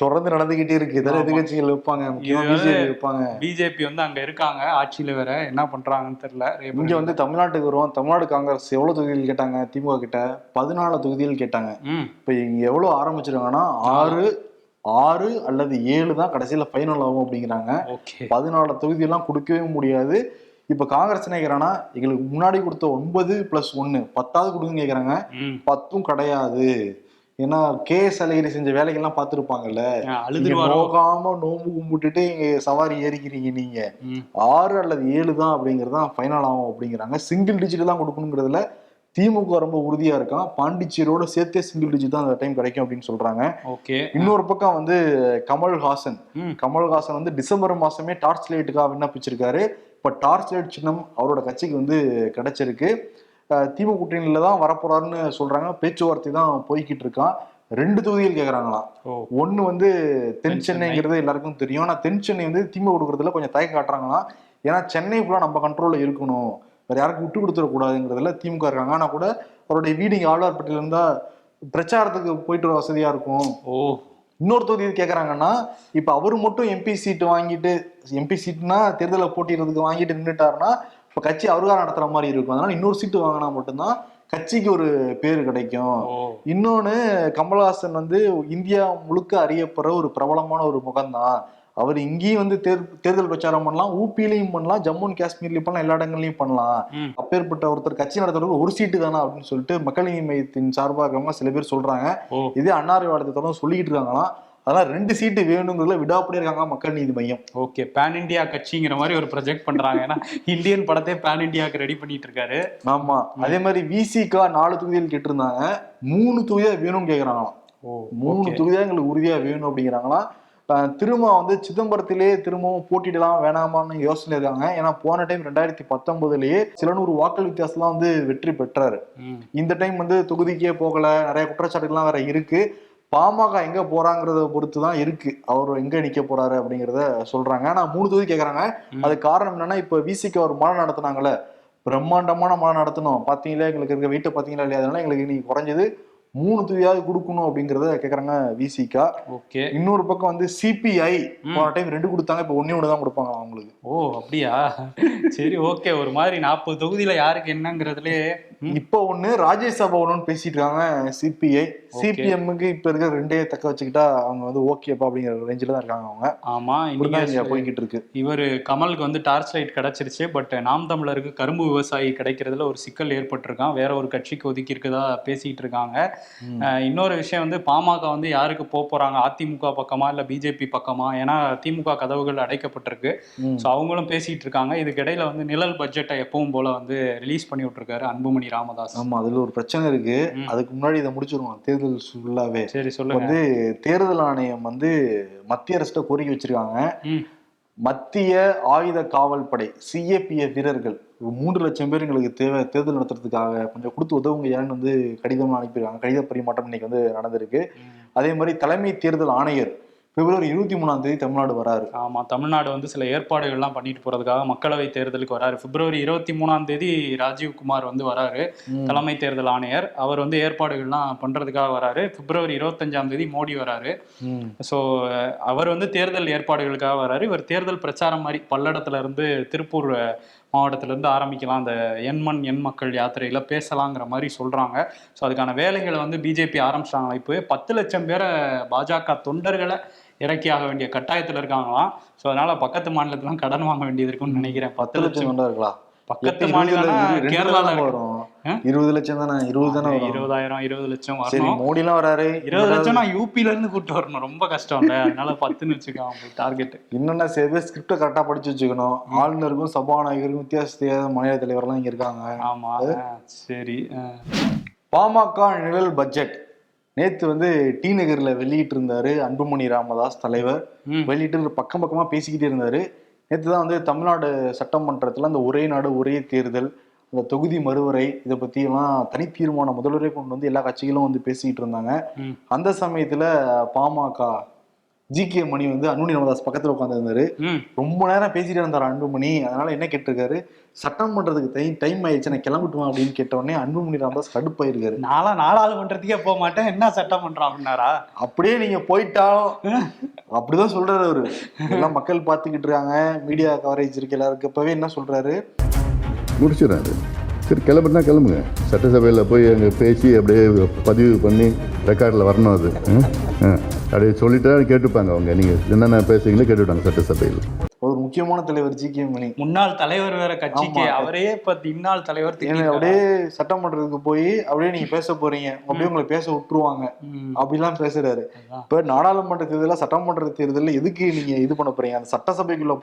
தொடர்ந்து நடந்துகிட்டே இருக்கு. இதெல்லாம். எதிர்கட்சிகள் வைப்பாங்க. பிஜேபி வந்து அங்க இருக்காங்க. ஆட்சியில வேற என்ன பண்றாங்கன்னு தெரியல. இங்க. வந்து தமிழ்நாட்டுக்கு வருவோம். தமிழ்நாடு காங்கிரஸ் எவ்வளவு தொகுதிகள் கேட்டாங்க? திமுக கிட்ட பதினாலு தொகுதிகள் கேட்டாங்க. இப்ப இங்க எவ்வளவு ஆரம்பிச்சிருக்காங்கன்னா ஆறு ஆறு அல்லது ஏழு தான் கடைசியில ஃபைனல் ஆகும் அப்படிங்கிறாங்க. பதினாலு தொகுதியெல்லாம் கொடுக்கவே முடியாது. இப்ப காங்கிரஸ் கேக்குறாங்கன்னா எங்களுக்கு முன்னாடி கொடுத்த ஒன்பது பிளஸ் ஒன்னு பத்தாவது கொடுங்கன்னு கேக்குறாங்க. ம். பத்தும் கிடையாது. ஏன்னா கே எஸ் அழகிரி செஞ்ச வேலைகள்லாம் பார்த்துருப்பாங்கல்ல. நோகாம நோம்பு கும்பிட்டுட்டு இங்க சவாரி ஏறிக்கிறீங்க நீங்க. ஆறு அல்லது ஏழு தான் அப்படிங்கிறது தான் ஃபைனல் ஆகும் அப்படிங்கிறாங்க. சிங்கிள் டிஜிட் தான் கொடுக்கணுங்கிறதுல திமுக ரொம்ப உறுதியா இருக்கான் பாண்டிச்சேரியோட சேர்த்தே சிங்கிள் டிஜிட் தான் அந்த டைம் கிடைக்கும் அப்படின்னு சொல்றாங்க. ஓகே. இன்னொரு பக்கம் வந்து கமல்ஹாசன். கமல்ஹாசன் வந்து டிசம்பர் மாசமே டார்ச் லைட்டுக்காக விண்ணப்பிச்சிருக்காரு. இப்ப டார்ச் லைட் சின்னம் அவரோட கட்சிக்கு வந்து கிடைச்சிருக்கு. திமுக கூட்டணியில தான் வரப்போறாருன்னு சொல்றாங்க. பேச்சுவார்த்தை தான் போய்கிட்டு இருக்கான். ரெண்டு தொகுதிகள் கேக்குறாங்களாம். ஓ. ஒண்ணு வந்து தென் தென் சென்னை. சென்னைங்கிறது எல்லாருக்கும் தெரியும். ஆனா தென் சென்னை வந்து திமுக கொடுக்கறதுல கொஞ்சம் தயக்கம் காட்டுறாங்களாம். ஏன்னா சென்னை ஃபுல்லா நம்ம கண்ட்ரோல்ல இருக்கணும். வேற யாருக்கும் விட்டு கொடுத்துடக்கூடாதுங்கிறதுல திமுக இருக்காங்க. ஆனா கூட அவருடைய வீடு இங்க ஆழ்வார்பட்டியில இருந்தா பிரச்சாரத்துக்கு போயிட்டு வர வசதியா இருக்கும். ஓ. இன்னொரு தொகுதி கேக்குறாங்கன்னா இப்ப அவரு மட்டும் எம்பி சீட்டு வாங்கிட்டு எம்பி சீட்னா தேர்தலில் போட்டிடுறதுக்கு வாங்கிட்டு நின்றுட்டாருன்னா இப்ப கட்சி அவருக்காக நடத்துற மாதிரி இருக்கும். அதனால இன்னொரு சீட்டு வாங்கினா மட்டும்தான் கட்சிக்கு ஒரு பேரு கிடைக்கும். இன்னொன்னு கமல்ஹாசன் வந்து இந்தியா முழுக்க அறியப்படுற ஒரு பிரபலமான ஒரு முகம்தான். அவர் இங்கேயும் வந்து தேர் தேர்தல் பிரச்சாரம் பண்ணலாம் ஊபிலையும் பண்ணலாம் ஜம்மு அண்ட் காஷ்மீர்லயும் பண்ணலாம் எல்லா இடங்கள்லயும் பண்ணலாம். அப்பேற்பட்ட ஒருத்தர் கட்சி நடத்துறதுக்கு ஒரு சீட்டு தானா அப்படின்னு சொல்லிட்டு மக்கள் நீதி மையத்தின் சார்பாக சில பேர் சொல்றாங்க. இதே அன்னாரி வாடத்தை சொல்லிக்கிட்டு இருக்காங்களாம். அதெல்லாம் ரெண்டு சீட்டு வேணுங்கிறதுல விடாப்படியா இருக்காங்க மக்கள் நீதி மையம். ஓகே பேன் இந்தியா கட்சிங்கிற மாதிரி ஒரு ப்ரொஜெக்ட் பண்றாங்க. ஏன்னா இந்தியன் படத்தை பேன் இந்தியாவுக்கு ரெடி பண்ணிட்டு இருக்காரு ஆமா. அதே மாதிரி விசிகா நாலு தொகுதிகள் கேட்டிருந்தாங்க. மூணு தொகுதியா வேணும்னு கேக்குறாங்களாம். ஓ மூணு ஓகே தொகுதியா எங்களுக்கு உறுதியா வேணும் அப்படிங்கிறாங்களாம் திரும்ப வந்து சிதம்பரத்திலே திரும்பவும் போட்டிடலாம் வேணாமான்னு யோசனை இருக்காங்க. ஏன்னா போன டைம் ரெண்டாயிரத்தி பத்தொன்பதுலயே சில நூறு வாக்கள் வித்தியாசம்லாம் வந்து வெற்றி பெற்றாரு. இந்த டைம் வந்து தொகுதிக்கே போகல. நிறைய குற்றச்சாட்டுகள்லாம் வேற இருக்கு. பாமக எங்க போறாங்கிறத பொறுத்து தான் இருக்கு. அவர் எங்க நிக்க போறாரு அப்படிங்கறத சொல்றாங்க. ஆனா மூணு தொகுதி கேக்குறாங்க. அது காரணம் என்னன்னா இப்ப விசிக்கு ஒரு மாநாடு நடத்துனாங்கல்ல. பிரம்மாண்டமான மாநாடு நடத்தணும். பாத்தீங்களா? எங்களுக்கு இருக்க வெயிட்ட பாத்தீங்களா இல்லையா? அதனால எங்களுக்கு இன்னைக்கு குறைஞ்சது மூணு தொகுதியாவது கொடுக்கணும் அப்படிங்கறத கேக்குறாங்க விசிகா ஓகே. இன்னொரு பக்கம் வந்து சிபிஐ. போன டைம் ரெண்டு கொடுத்தாங்க. இப்ப ஒன்னே ஒண்ணு தான் கொடுப்பாங்க அவங்களுக்கு. ஓ அப்படியா? சரி ஓகே. ஒரு மாதிரி நாற்பது தொகுதியில யாருக்கு என்னங்கிறதுலே இப்ப ஒண்ணு ராஜ்யசபா ஒண்ணுன்னு பேசிட்டு இருக்காங்க சிபிஐ சிபிஎம்முக்கு இப்ப இருக்கிற ரெண்டே தக்க வச்சுக்கிட்டா அவங்க வந்து ஓகேப்பா அப்படிங்கிற ரேஞ்சில தான் இருக்காங்க அவங்க. ஆமா இன்னைக்கு போய்கிட்டு இருக்கு. இவர் கமலுக்கு வந்து டார்ச் லைட் கிடைச்சிருச்சு பட் நாம் தமிழருக்கு கரும்பு விவசாயி கிடைக்கிறதுல ஒரு சிக்கல் ஏற்பட்டிருக்கான். வேற ஒரு கட்சிக்கு ஒதுக்கி இருக்கதா பேசிட்டு இருக்காங்க. இன்னொரு விஷயம் வந்து பாமக வந்து யாருக்கு போக போறாங்க? அதிமுக பக்கமா இல்ல பிஜேபி பக்கமா? ஏன்னா திமுக கதவுகள் அடைக்கப்பட்டிருக்கு. ஸோ அவங்களும் பேசிட்டு இருக்காங்க. இதுக்கிடையில இடையில வந்து நிழல் பட்ஜெட்டை எப்பவும் போல வந்து ரிலீஸ் பண்ணி விட்டுருக்காரு அன்புமணி ராமதாஸ். ஆமா அதுல ஒரு பிரச்சனை இருக்கு. அதுக்கு முன்னாடி இதை முடிச்சிருவோம் தேர்தல் ஃபுல்லாவே சரி சொல்லுங்க. வந்து தேர்தல் ஆணையம் வந்து மத்திய அரசிட்ட கோரிக்கை வச்சிருக்காங்க. மத்திய ஆயுத காவல் படை சிஏபிஎஃப் வீரர்கள் மூன்று லட்சம் பேர் எங்களுக்கு தேவை தேர்தல் நடத்துறதுக்காக கொஞ்சம் கொடுத்து உதவுங்க ஏன்னு வந்து கடிதம் அனுப்பியிருக்காங்க. கடித பரிமாற்றம் இன்னைக்கு வந்து நடந்திருக்கு. அதே மாதிரி தலைமை தேர்தல் ஆணையர் பிப்ரவரி இருபத்தி மூணாம் தேதி தமிழ்நாடு வராரு. ஆமா தமிழ்நாடு வந்து சில ஏற்பாடுகள்லாம் பண்ணிட்டு போறதுக்காக மக்களவை தேர்தலுக்கு வராரு. பிப்ரவரி இருபத்தி மூணாம் தேதி ராஜீவ்குமார் வந்து வராரு தலைமை தேர்தல் ஆணையர். அவர் வந்து ஏற்பாடுகள்லாம் பண்றதுக்காக வராரு. பிப்ரவரி இருபத்தஞ்சாம் தேதி மோடி வராரு. ஸோ அவர் வந்து தேர்தல் ஏற்பாடுகளுக்காக வராரு. இவர் தேர்தல் பிரச்சாரம் மாதிரி பல்லடத்துல இருந்து திருப்பூர் அஹ், மாவட்டத்துல இருந்து ஆரம்பிக்கலாம். அந்த எண்மண் எண் மக்கள் யாத்திரையில பேசலாங்கிற மாதிரி சொல்றாங்க. ஸோ அதுக்கான வேலைகளை வந்து பிஜேபி ஆரம்பிச்சிட்டாங்களா இப்போவே பத்து லட்சம் பேரை பாஜக தொண்டர்களை இறக்கி ஆக வேண்டிய கட்டாயத்துல இருக்காங்களாம் ஸோ அதனால பக்கத்து மாநிலத்துலாம் கடன் வாங்க வேண்டியது இருக்கும்னு நினைக்கிறேன். பத்து லட்சம். கொண்டா இருக்கலாம் பக்கத்து இல்ல, கேரளால. வரும்? இருபது லட்சம் தானே? இருபது தானே இருபதாயிரம் இருபது லட்சம் சரி மோடி எல்லாம் வராரு. இருபது லட்சம் நான் யூபில இருந்து கூட்டு வரணும். ரொம்ப கஷ்டம் இல்ல? அதனால பத்துன்னு வச்சுக்கோங்க டார்கெட் என்னென்ன சேவை ஸ்கிரிப்டை கரெக்டா படிச்சு வச்சுக்கணும். ஆளுநருக்கும் சபாநாயகருக்கும் வித்தியாச தெரியாத மாநில தலைவர்லாம் இங்க இருக்காங்க. ஆமா சரி. பாமக நிழல் பட்ஜெட் நேத்து வந்து டி நகர்ல வெளியிட்டு இருந்தாரு அன்புமணி ராமதாஸ் தலைவர். வெளியிட்டு பக்கம் பக்கமா பேசிக்கிட்டே இருந்தாரு நேத்து தான் வந்து தமிழ்நாடு சட்டமன்றத்துல அந்த ஒரே நாடு ஒரே தேர்தல் அந்த தொகுதி மறுவரை இதை பத்தி எல்லாம் தனி தீர்மானம் முதல்வரே கொண்டு வந்து எல்லா கட்சிகளும் வந்து பேசிக்கிட்டு இருந்தாங்க. அந்த சமயத்துல பாமக ஜி கே மணி வந்து அன்புமணி ராமதாஸ் பக்கத்துல உட்கார்ந்து இருந்தாரு ம். ரொம்ப நேரம் பேசிட்டு இருந்தாரு அன்புமணி அதனால என்ன கேட்டிருக்காரு? சட்டம் பண்றதுக்கு டைம் டைம் ஆயிடுச்சு நான் கிளம்பிட்டுமா அப்படின்னு கேட்ட உடனே அன்புமணி ராமதாஸ் கடுப்பாயிருக்காரு. நாளா நாலாவது பண்றதுக்கே போக மாட்டேன். என்ன சட்டம் பண்றான் அப்படின்னாரா? அப்படியே நீங்க போயிட்டாலும். அப்படிதான் சொல்றாரு அவரு. எல்லாம் மக்கள் பார்த்துக்கிட்டு இருக்காங்க. மீடியா கவரேஜ் இருக்கு எல்லாருக்கு இப்பவே என்ன சொல்றாரு? முடிச்சிடறாரு. சரி கிளம்புனா கிளம்புங்க. சட்டசபையில் போய் அங்கே பேசி அப்படியே பதிவு பண்ணி ரெக்கார்டில் வரணும் அது. அப்படியே சொல்லிட்டா கேட்டுப்பாங்க அவங்க. நீங்கள் என்னென்ன பேசுறீங்களோ கேட்டுவிட்டாங்க சட்டசபையில். ஒரு முக்கியமான தலைவர் ஜி கே மணி. முன்னாள் தலைவர் வேற கட்சிக்கு. அவரே இப்ப இன்னாள் தலைவர்? அப்படியே சட்டமன்றத்துக்கு போய் அப்படியே நீங்க பேச போறீங்க. அப்படியே உங்களை பேச விட்டுருவாங்க. அப்படிலாம் பேசுறாரு. இப்ப நாடாளுமன்ற தேர்தலில் சட்டமன்ற தேர்தலில் எதுக்கு நீங்க இது பண்ண போறீங்க? அந்த சட்டசபைக்குள்ள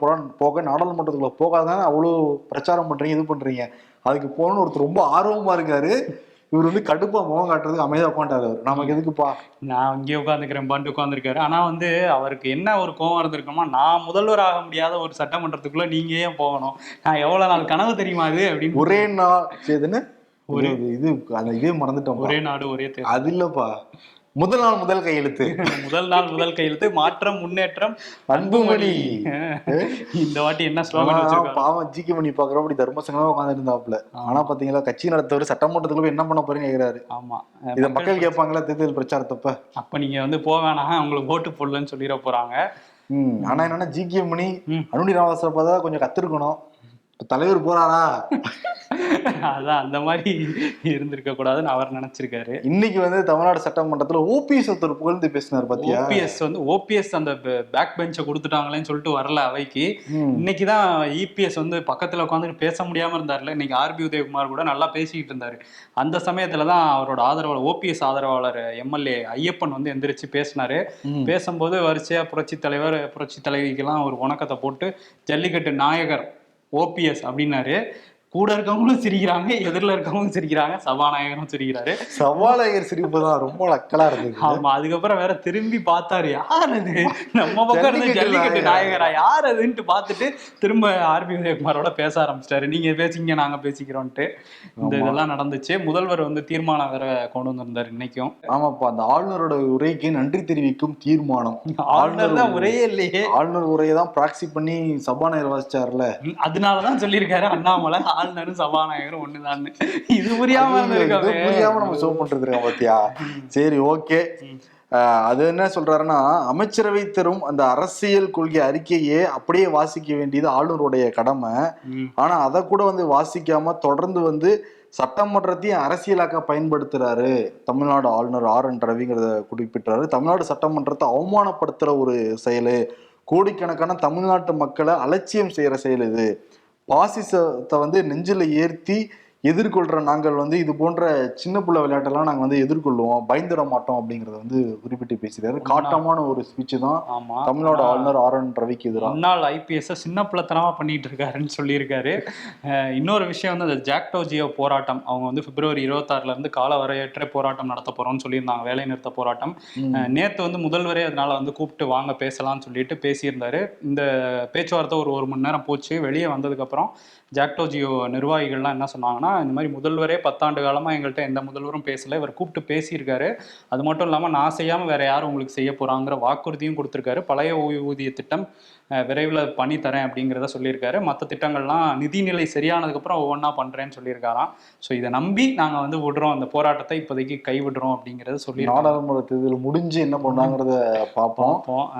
போக நாடாளுமன்றத்துக்குள்ள போகாதானே அவ்வளோ பிரச்சாரம் பண்றீங்க இது பண்றீங்க? அதுக்கு போகணும்னு ஒருத்தர் ரொம்ப ஆர்வமா இருக்காரு. இவர் வந்து கடுப்பா முகம் காட்டுறதுக்கு அமைதியா உட்காந்துட்டாரு அவர். நமக்கு எதுக்குப்பா? நான் இங்கே உட்காந்துக்கிறேன் பாண்டு உட்காந்துருக்காரு ஆனா வந்து அவருக்கு என்ன ஒரு கோவம் இருந்திருக்குமா நான் முதல்வர் ஆக முடியாத ஒரு சட்டமன்றத்துக்குள்ள நீங்க ஏன் போகணும்? நான் எவ்வளவு நாள் கனவு தெரியுமா அது அப்படின்னு ஒரே நாள் சேதுன்னு ஒரு- இது இது அந்த இதே மறந்துட்டோம். ஒரே நாடு ஒரே அது இல்லப்பா. முதல் நாள் முதல் கையெழுத்து. முதல் நாள் முதல் கையெழுத்து மாற்றம் முன்னேற்றம். அன்புமணி. இந்த வாட்டி என்ன ஸ்லோகன் பாவம் ஜிகே மணி பாக்குறப்படி தர்மசங்கமா உட்கார்ந்து இருந்தாப்ல ஆனா பாத்தீங்களா கட்சி நடத்தவர் சட்டமன்றத்துக்குள்ள என்ன பண்ண போறீங்க கேக்குறாரு. ஆமா. இத மக்கள் கேட்பாங்களா தேர்தல் பிரச்சாரத்தப்ப? அப்ப நீங்க வந்து போக வேணாம் உங்களுக்கு ஓட்டு போடலன்னு சொல்லிட போறாங்க. ஆனா என்னன்னா ஜிகே மணி ம். அருணி ராமதாஸை பார்த்தா கொஞ்சம் கத்திருக்கணும். தலைவர் போறாரா? அதான் அந்த மாதிரி இருந்திருக்க கூடாதுன்னு அவர் நினைச்சிருக்காரு. இன்னைக்கு வந்து தமிழ்நாடு சட்டமன்றத்துல ஓபிஎஸ் ஒருத்தர் புகழ்ந்து பேசினார் பாத்தியா? ஓபிஎஸ் வந்து ஓபிஎஸ் அந்த பேக் பெஞ்சை கொடுத்துட்டாங்களேன்னு சொல்லிட்டு வரல அவைக்கு. ம். இன்னைக்கு தான் இபிஎஸ் வந்து பக்கத்துல உட்காந்துட்டு பேச முடியாம இருந்தார்ல. இன்னைக்கு ஆர்பி உதயகுமார் கூட நல்லா பேசிக்கிட்டு இருந்தாரு. அந்த சமயத்துல தான் அவரோட ஆதரவாளர் ஓபிஎஸ் ஆதரவாளர் எம்எல்ஏ ஐயப்பன் வந்து எந்திரிச்சு பேசினாரு. பேசும்போது வரிசையா புரட்சி தலைவர் புரட்சி தலைவிக்கெல்லாம் ஒரு வணக்கத்தை போட்டு ஜல்லிக்கட்டு நாயகர் ஓபிஎஸ் அப்படின்னாரு. கூட இருக்கவங்களும் சிரிக்கிறாங்க எதிரில் இருக்கவங்களும் சிரிக்கிறாங்க சபாநாயகரும் சிரிக்கிறாரு. சவாலயர் சிரிப்பு தான் ரொம்ப லக்கலா இருந்தது. ஆமா அதுக்கப்புறம் வேற திரும்பி பார்த்தாரு யார் அது? நம்ம பக்கம் இருந்து ஜல்லிக்கட்டு நாயகரா? யார் அதுன்ட்டு பார்த்துட்டு திரும்ப ஆர்பி உதயகுமாரோட பேச ஆரம்பிச்சிட்டாரு. நீங்க பேசிங்க நாங்க பேசிக்கிறோம்ட்டு இந்த. இதெல்லாம் நடந்துச்சு. முதல்வர் வந்து தீர்மானம் வேற கொண்டு வந்திருந்தாரு இன்னைக்கும். ஆமாப்பா அந்த ஆளுநரோட உரைக்கு நன்றி தெரிவிக்கும் தீர்மானம். ஆளுநர் தான் ஒரே இல்லையே. ஆளுநர் உரையை தான் ப்ராக்சி பண்ணி சபாநாயகர் வாசிச்சார்ல. அதனாலதான் சொல்லியிருக்காரு அண்ணாமலை. ஆளுநரும் சபாநாயகரும் ஒண்ணுதான்னு. இது புரியாம புரியாம நம்ம ஷோ பண்றது இருக்கோம் பாத்தியா? சரி ஓகே அது என்ன சொல்றாருன்னா அமைச்சரவை தரும் அந்த அரசியல் கொள்கை அறிக்கையே அப்படியே வாசிக்க வேண்டியது ஆளுநருடைய கடமை. ஆனா அதை கூட வந்து வாசிக்காம தொடர்ந்து வந்து சட்டமன்றத்தையும் அரசியலாக்க பயன்படுத்துறாரு. தமிழ்நாடு ஆளுநர் ஆர் என் ரவிங்கிறத குறிப்பிட்டாரு தமிழ்நாடு சட்டமன்றத்தை அவமானப்படுத்துற ஒரு செயலு. கோடிக்கணக்கான தமிழ்நாட்டு மக்களை அலட்சியம் செய்யற செயல் இது. பாசிசத்தை வந்து நெஞ்சில் ஏற்றி எதிர்கொள்ற நாங்கள் வந்து இது போன்ற சின்ன புள்ள விளையாட்டெல்லாம் நாங்க வந்து எதிர்கொள்ளுவோம். பயந்துட மாட்டோம் அப்படிங்கறத வந்து குறிப்பிட்டு பேசிட்டாரு காட்டமான ஒரு ஸ்பீச் தான் ஆமா. தமிழ்நாடு ஆளுநர் ஆர் என் ரவிக்கு எதிராக முன்னாள் ஐபிஎஸ் சின்ன பிள்ளைத்தனமா பண்ணிட்டு இருக்காருன்னு சொல்லியிருக்காரு. இன்னொரு விஷயம் வந்து அந்த ஜாக்டோ ஜியோ போராட்டம். அவங்க வந்து பிப்ரவரி இருபத்தாறுல இருந்து கால வரையற்ற போராட்டம் நடத்த போறோம்னு சொல்லியிருந்தாங்க. வேலை நிறுத்த போராட்டம். நேத்து வந்து முதல்வரே அதனால வந்து கூப்பிட்டு வாங்க பேசலாம்னு சொல்லிட்டு பேசியிருந்தாரு. இந்த பேச்சுவார்த்தை ஒரு ஒரு மணி நேரம் போச்சு. வெளியே வந்ததுக்கு ஜாக்டோஜியோ ஜாக்டோ ஜியோ நிர்வாகிகள்லாம் என்ன சொன்னாங்கன்னா இந்த மாதிரி முதல்வரே பத்தாண்டு காலமாக எங்கள்கிட்ட எந்த முதல்வரும் பேசலை. இவர் கூப்பிட்டு பேசியிருக்காரு. அது மட்டும் இல்லாமல் நான் செய்யாமல் வேறு யாரும் உங்களுக்கு செய்ய போகிறாங்கிற வாக்குறுதியும் கொடுத்துருக்காரு. பழைய ஓய்வூதிய திட்டம் விரைவில் பண்ணி தரேன் அப்படிங்கிறத சொல்லியிருக்காரு. மற்ற திட்டங்கள்லாம் நிதிநிலை சரியானதுக்கப்புறம் ஒவ்வொன்றா பண்ணுறேன்னு சொல்லியிருக்காராம். ஸோ இதை நம்பி நாங்கள் வந்து விடுறோம். அந்த போராட்டத்தை இப்போதைக்கு கைவிடுறோம் அப்படிங்கிறத சொல்லியிருக்கோம் நாடாளுமன்ற தேர்தல் முடிஞ்சு என்ன பண்ணாங்கிறத பார்ப்போம்.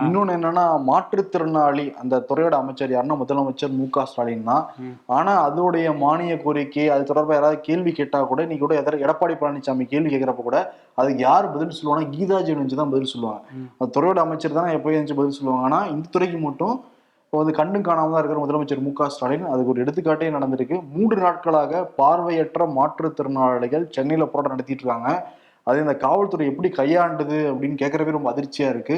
இன்னொன்னு என்னன்னா மாற்றுத்திறனாளி அந்த துறையோட அமைச்சர் யாருன்னா முதலமைச்சர் மு க ஸ்டாலின் தான். ம். ஆனா அதோடைய மானிய கோரிக்கை அது தொடர்பா யாராவது கேள்வி கேட்டா கூட இன்னைக்கு கூட எடப்பாடி பழனிசாமி கேள்வி கேட்கிறப்ப கூட அதுக்கு யார் பதில் சொல்லுவாங்கன்னா கீதா ஜீவன் தான் பதில் சொல்லுவாங்க. அந்த துறையோட அமைச்சர் தான் எப்போ பதில் சொல்லுவாங்க. ஆனா இந்த துறைக்கு மட்டும் இப்போ வந்து கண்டு காணாம தான் இருக்கிற முதலமைச்சர் மு க ஸ்டாலின் அதுக்கு ஒரு எடுத்துக்காட்டே நடந்திருக்கு. மூன்று நாட்களாக பார்வையற்ற மாற்றுத்திறனாளிகள் சென்னையில போராட்டம் நடத்திட்டு இருக்காங்க. அது இந்த காவல்துறை எப்படி கையாண்டது அப்படின்னு கேட்கறவே ரொம்ப அதிர்ச்சியா இருக்கு.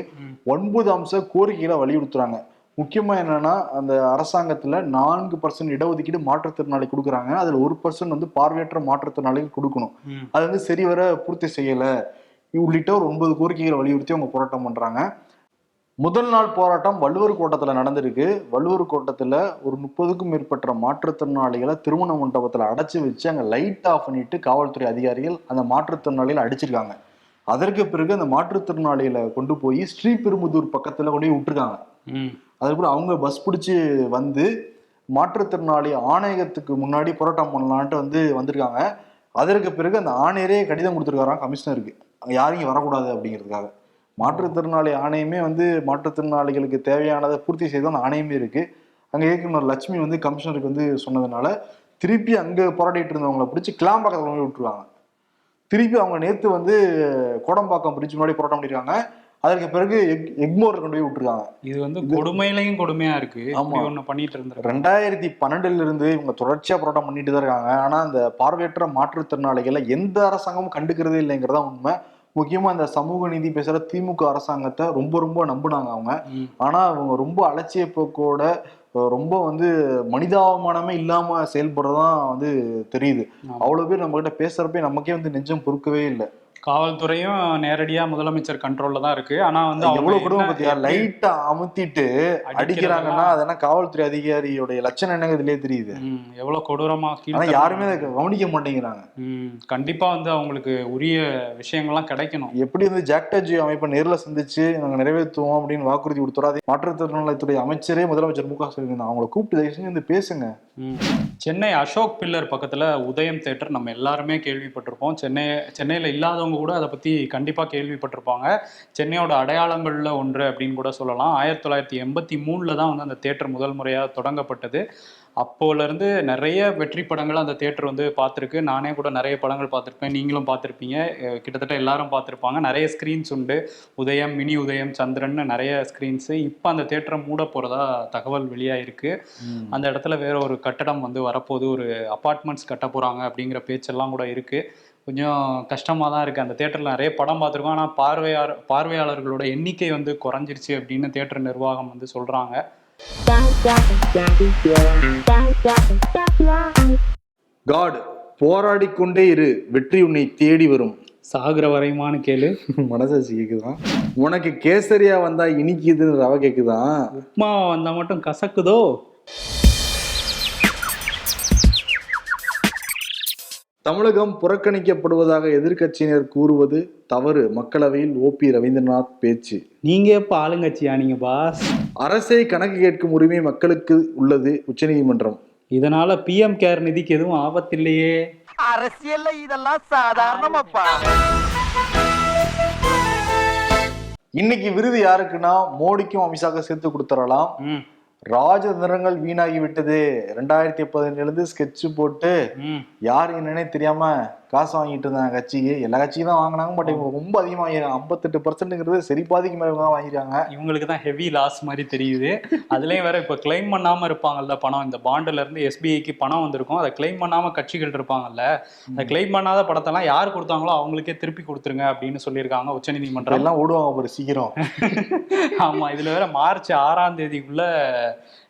ஒன்பது அம்ச கோரிக்கைகளை வலியுறுத்துறாங்க. முக்கியமா என்னன்னா அந்த அரசாங்கத்துல நான்கு பர்சன்ட் இடஒதுக்கீடு மாற்றுத்திறனாளி கொடுக்குறாங்க. அதுல ஒரு பர்சன்ட் வந்து பார்வையற்ற மாற்றுத்திறனாளிகள் கொடுக்கணும். அது வந்து சரிவர பூர்த்தி செய்யல. உள்ளிட்ட ஒரு ஒன்பது கோரிக்கைகளை வலியுறுத்தி அவங்க போராட்டம் பண்றாங்க. முதல் நாள் போராட்டம் வள்ளுவர் கோட்டத்துல நடந்திருக்கு. வள்ளுவர் கோட்டத்துல ஒரு முப்பதுக்கும் மேற்பட்ட மாற்றுத்திறனாளிகளை திருமண மண்டபத்துல அடைச்சு வச்சு அங்க லைட் ஆஃப் பண்ணிட்டு காவல்துறை அதிகாரிகள் அந்த மாற்றுத்திறனாளிகளை அடிச்சிருக்காங்க. அதற்கு பிறகு அந்த மாற்றுத்திறனாளிகளை கொண்டு போய் ஸ்ரீபெரும்புதூர் பக்கத்துல கொண்டு போய் விட்டுருக்காங்க. அதுக்கப்புறம் அவங்க பஸ் பிடிச்சி வந்து மாற்றுத்திறனாளி ஆணையகத்துக்கு முன்னாடி போராட்டம் பண்ணலான்ட்டு வந்து வந்திருக்காங்க. அதற்கு பிறகு அந்த ஆணையரே கடிதம் கொடுத்துருக்காராம் கமிஷனருக்கு. யாரும் இங்க வரக்கூடாது அப்படிங்கிறதுக்காக. மாற்றுத்திறனாளி ஆணையமே வந்து மாற்றுத்திறனாளிகளுக்கு தேவையானதை பூர்த்தி செய்த அந்த ஆணையமே இருக்கு. அங்க இயக்குனர் லட்சுமி வந்து கமிஷனருக்கு வந்து சொன்னதுனால திருப்பி அங்க போராடிட்டு இருந்தவங்களை பிடிச்சி கிளாம்பாக்கத்தில் கொண்டு போய் விட்டுருவாங்க. திருப்பி அவங்க நேத்து வந்து கோடம்பாக்கம் பிரிட்ஜ் முன்னாடி போராட்டம் பண்ணிருக்காங்க. அதற்கு பிறகு எக் எக்மோர் கொண்டு போய் விட்டுருக்காங்க. இது வந்து கொடுமையிலையும் கொடுமையா இருக்கு. ஆமா. ஒண்ணு பண்ணிட்டு இருந்திருக்காங்க ரெண்டாயிரத்தி பன்னெண்டுல இருந்து இவங்க தொடர்ச்சியா போராட்டம் பண்ணிட்டு தான் இருக்காங்க. ஆனா அந்த பார்வையற்ற மாற்றுத்திறனாளிகளை எந்த அரசாங்கமும் கண்டுக்கிறதே இல்லைங்கிறதா உண்மை. முக்கியமா இந்த சமூக நீதி பேசுற திமுக அரசாங்கத்தை ரொம்ப ரொம்ப நம்புனாங்க அவங்க. ஆனா அவங்க ரொம்ப அலட்சிய போக்கோட ரொம்ப வந்து மனிதாபமானமே இல்லாம செயல்படுறதான் வந்து தெரியுது. அவ்வளவு பேர் நம்ம கிட்ட பேசுறப்ப நமக்கே வந்து நெஞ்சம் பொறுக்கவே இல்லை காவல்துறையும் நேரடியா முதலமைச்சர் கண்ட்ரோல்ல தான் இருக்கு. ஆனா வந்து எவ்வளவு குடும்பம் என்ன- பத்தியா? லைட்டா அமுத்திட்டு அடிக்கிறாங்கன்னா அதெல்லாம் காவல்துறை அதிகாரியோடைய லட்சணம் என்னங்க இதுலயே தெரியுது. ம், எவ்வளவு கொடூரமா ஆனா கீழ்த்தரமா- யாருமே அதை கவனிக்க மாட்டேங்கிறாங்க. ம், கண்டிப்பா வந்து அவங்களுக்கு உரிய விஷயங்கள்லாம் கிடைக்கணும். எப்படி வந்து ஜாக்டஜி அமைப்பை நேர்ல சந்திச்சு நாங்க நிறைவேற்றுவோம் அப்படின்னு வாக்குறுதி கொடுத்தோம் அதே மாற்றுத்திறனாளித்துறை அமைச்சரே முதலமைச்சர் மு க ஸ்டாலின் அவங்களை கூப்பிட்டு தயவு செஞ்சு வந்து பேசுங்க. சென்னை அசோக் பில்லர் பக்கத்துல உதயம் தேட்டர் நம்ம எல்லாருமே கேள்விப்பட்டிருப்போம். சென்னை சென்னையில இல்லாதவங்க கூட அதை பத்தி கண்டிப்பா கேள்விப்பட்டிருப்பாங்க. சென்னையோட அடையாளங்கள்ல ஒன்று அப்படின்னு கூட சொல்லலாம். ஆயிரத்தி தொள்ளாயிரத்தி எண்பத்தி மூணுல தான் வந்து அந்த தேட்டர் முதல் முறையா தொடங்கப்பட்டது. அப்போல இருந்து நிறைய வெற்றி படங்கள் அந்த தேட்டர் வந்து பார்த்துருக்கு. நானே கூட நிறைய படங்கள் பார்த்துருப்பேன். நீங்களும் பார்த்துருப்பீங்க. கிட்டத்தட்ட எல்லாரும் பார்த்துருப்பாங்க. நிறைய ஸ்க்ரீன்ஸ் உண்டு. உதயம் மினி உதயம் சந்திரன் நிறைய ஸ்க்ரீன்ஸு இப்போ அந்த தேட்டரை மூட போகிறதா தகவல் வெளியாயிருக்கு. அந்த இடத்துல வேற ஒரு கட்டடம் வந்து வரப்போகுது ஒரு அப்பார்ட்மெண்ட்ஸ் கட்ட போகிறாங்க அப்படிங்கிற பேச்செல்லாம் கூட இருக்குது கொஞ்சம் கஷ்டமாக தான் இருக்குது அந்த தேட்டரில் நிறைய படம் பார்த்துருக்கோம். ஆனால் பார்வையாளர் பார்வையாளர்களோட எண்ணிக்கை வந்து குறைஞ்சிருச்சு அப்படின்னு தேட்டர் நிர்வாகம் வந்து சொல்கிறாங்க காட் போராடி கொண்டே இரு. வெற்றி உன்னை தேடி வரும். சாகுற வரையுமான்னு கேளு. மனசாட்சி கேக்குதான் உனக்கு கேசரியா வந்தா இனிக்குதுன்னு ரவ கேக்குதான் உப்மா வந்தால் மட்டும் கசக்குதோ? தமிழகம் புறக்கணிக்கப்படுவதாக எதிர்க்கட்சியினர் கூறுவது தவறு. மக்களவையில் ஓபி ரவீந்திரநாத் பேச்சு. நீங்க எப்போ ஆளுங்கட்சியா? நீங்க பாஸ் அரசை கணக்கு கேட்கும் உரிமை மக்களுக்கு உள்ளது உச்சநீதிமன்றம். இதனால பிஎம் கேர் நிதிக்கு எதுவும் ஆபத்தில்லையே. அரசியல்ல இதெல்லாம் சாதாரணமாப்பா. இன்னைக்கு விருது யாருக்குன்னா மோடிக்கும் அமித்ஷாக்கு சேர்த்து கொடுத்துடலாம். ம். ராஜதந்திரங்கள் வீணாகி விட்டது ரெண்டாயிரத்தி பதினேழுல இருந்து ஸ்கெட்ச் போட்டு யார் என்னன்னே தெரியாம காசு வாங்கிட்டு இருந்தாங்க கட்சிக்கு. எல்லா கட்சியும் தான் வாங்கினாங்க பட் இவங்க ரொம்ப அதிகமாக வாங்கிடுறாங்க ஐம்பத்தெட்டு பர்சன்ட்ங்கிறது சரி பாதிக்கு மேலே தான் வாங்கிடுறாங்க இவங்களுக்கு தான் ஹெவி லாஸ் மாதிரி தெரியுது. அதுலயும் வேற இப்ப கிளைம் பண்ணாம இருப்பாங்கல்ல பணம். இந்த பாண்டுல இருந்து எஸ்பிஐக்கு பணம் வந்திருக்கும். அதை கிளைம் பண்ணாம கட்சிகள் இருப்பாங்கல்ல அந்த கிளைம் பண்ணாத படத்தெல்லாம் யார் கொடுத்தாங்களோ அவங்களுக்கே திருப்பி கொடுத்துருங்க அப்படின்னு சொல்லியிருக்காங்க உச்சநீதிமன்றம். எல்லாம் ஓடுவாங்க ஒரு சீக்கிரம். ஆமா இதுல வேற மார்ச் ஆறாம் தேதிக்குள்ள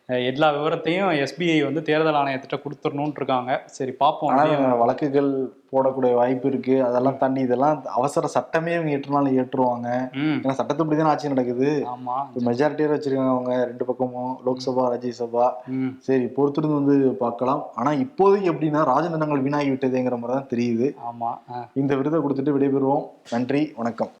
எல்லா விவரத்தையும் எஸ்பிஐ வந்து தேர்தல் ஆணையத்திட்ட கொடுத்துடணும்னு இருக்காங்க சரி பார்ப்போம் வழக்குகள் போடக்கூடிய வாய்ப்பு இருக்கு. அதெல்லாம் தாண்டி இதெல்லாம் அவசர சட்டமே இவங்க எட்டு நாள் ஏற்றுருவாங்க. ம். ஏன்னா சட்டத்துப்படி தானே ஆட்சி நடக்குது. ஆமா. மெஜாரிட்டியாக வச்சிருக்காங்க அவங்க ரெண்டு பக்கமும் லோக்சபா ராஜ்யசபா. சரி பொறுத்திருந்து வந்து பார்க்கலாம். ஆனா இப்போதைக்கு எப்படின்னா ராஜதண்டங்கள் வீணாகி விட்டதுங்கிற மாதிரி தான் தெரியுது. ஆமா. இந்த விருதை கொடுத்துட்டு விடைபெறுவோம். நன்றி வணக்கம்.